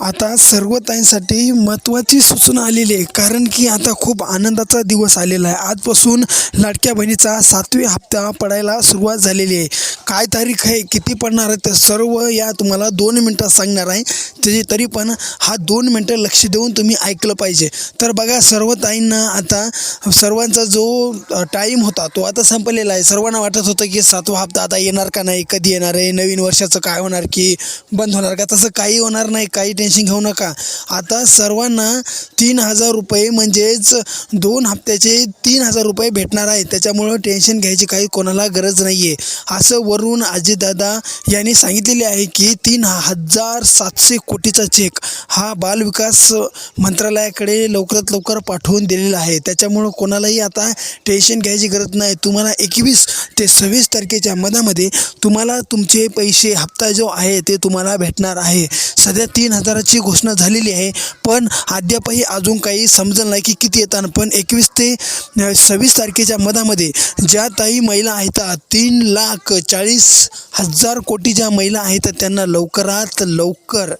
आता सर्व ताईंसाठी महत्त्वाची सूचना आलेली आहे कारण की आता खूप आनंदाचा दिवस आलेला आहे. आजपासून लाडक्या बहिणीचा सातवी हप्ता पडायला सुरुवात झालेली आहे. काय तारीख आहे किती पडणार आहे ते सर्व या तुम्हाला दोन मिनटात सांगणार आहे. तरी तरी पण हा दोन मिनटं लक्ष देऊन तुम्ही ऐकलं पाहिजे. तर बघा सर्व ताईंना आता सर्वांचा जो टाईम होता तो आता संपलेला आहे. सर्वांना वाटत होतं की सातवा हप्ता आता येणार का नाही कधी येणार आहे नवीन वर्षाचं काय होणार की बंद होणार का? तसं काही होणार नाही काही टेन्शन घेऊ नका. आता सर्वांना तीन हजार रुपये म्हणजेच दोन हप्त्याचे तीन हजार रुपये भेटणार आहे त्याच्यामुळं टेन्शन घ्यायची काही कोणाला गरज नाही आहे असं वरून अजितदादा यांनी सांगितलेले आहे की तीन हजार सातशे कोटीचा चेक हा बालविकास मंत्रालयाकडे लवकरात लवकर पाठवून दिलेला आहे. त्याच्यामुळं कोणालाही आता टेन्शन घ्यायची गरज नाही. तुम्हाला एकवीस ते सव्वीस तारखेच्या मधामध्ये तुम्हाला तुमचे पैसे हप्ता जो आहे ते तुम्हाला भेटणार आहे. सध्या तीन हजाराची घोषणा झालेली आहे पण अद्यापही अजून काही समजलं नाही की किती येतात. पण एकवीस ते सव्वीस तारखेच्या मधामध्ये ज्या ताई महिला आहेत तीन लाख चाळीस हजार कोटी ज्या महिला आहेत त्यांना लवकरात लवकर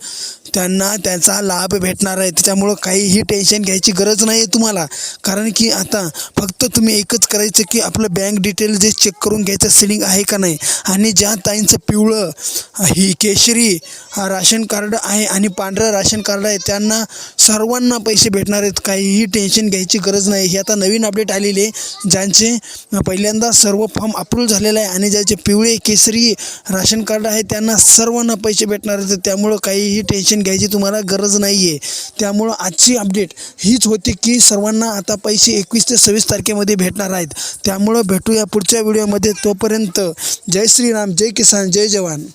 त्यांना त्याचा लाभ भेटणार आहे. त्याच्यामुळं काहीही टेन्शन घ्यायची गरज नाही आहे तुम्हाला. कारण की आता फक्त तुम्ही एकच करायचं की आपलं बँक डिटेल जे चेक करून घ्यायचं सिलिंग आहे का नाही? आणि ज्या ताईंचं पिवळं ही केशरी राशन कार्ड आहे आणि पांढरं राशन कार्ड आहे त्यांना सर्वांना पैसे भेटणार आहेत. काहीही टेन्शन घ्यायची गरज नाही. ही आता नवीन अपडेट आलेली आहे ज्यांचे पहिल्यांदा सर्व फॉर्म अप्रूव्ह झालेला आहे आणि ज्याचे पिवळे केसरी राशन कार्ड आहे त्यांना सर्वांना पैसे भेटणार आहेत. त्यामुळं काहीही टेन्शन घ्यायची तुम्हाला गरज नाही आहे त्यामुळं आजची अपडेट हीच होती की सर्वांना आता पैसे एकवीस ते सव्वीस तारखेमध्ये भेटणार आहेत. त्यामुळं भेटूया पुढच्या व्हिडिओमध्ये तोपर्यंत जय श्रीराम. जय किसान जय जवान।